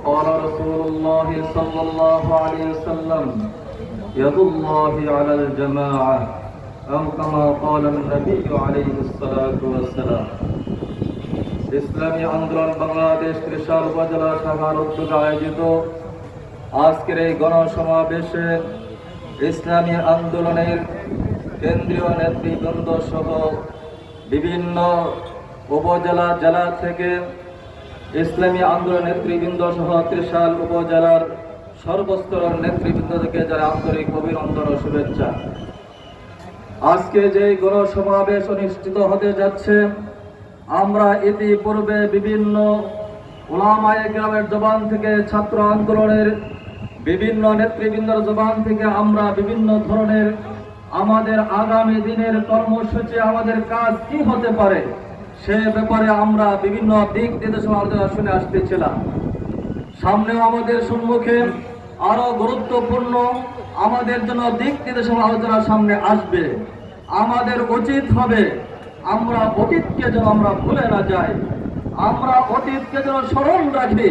وقال رسول الله صلى الله عليه وسلم يد الله على الجماعة أو كما قال النبي عليه الصلاة والسلام ইসলামী আন্দোলন বাংলাদেশ ত্রিশাল উপজেলা শাখার উদ্যোগে আয়োজিত আজকের এই গণসমাবেশে ইসলামী আন্দোলনের কেন্দ্রীয় নেতৃবৃন্দ সহ বিভিন্ন উপজেলা জেলা থেকে ইসলামী আন্দোলন নেতৃবৃন্দ সহ ত্রিশাল উপজেলার সর্বস্তরের নেতৃবৃন্দ থেকে যারা আন্তরিক অভিনন্দন ও শুভেচ্ছা। আজকে যে গণসমাবেশ অনুষ্ঠিত হতে যাচ্ছে, আমরা ইতিপূর্বে বিভিন্ন ওলামায়ে গ্রামের জবান থেকে ছাত্র আন্দোলনের বিভিন্ন নেতৃবৃন্দর জবান থেকে আমরা বিভিন্ন ধরনের আমাদের আগামী দিনের কর্মসূচি, আমাদের কাজ কি হতে পারে সে ব্যাপারে আমরা বিভিন্ন দিক নির্দেশনা আলোচনা শুনে আসতেছিলাম। সামনে আমাদের সম্মুখে আরও গুরুত্বপূর্ণ আমাদের জন্য দিক নির্দেশনা আলোচনা সামনে আসবে। আমাদের উচিত হবে আমরা অতীতকে যেন আমরা ভুলে না যাই। আমরা অতীতকে যেন স্মরণ রাখি।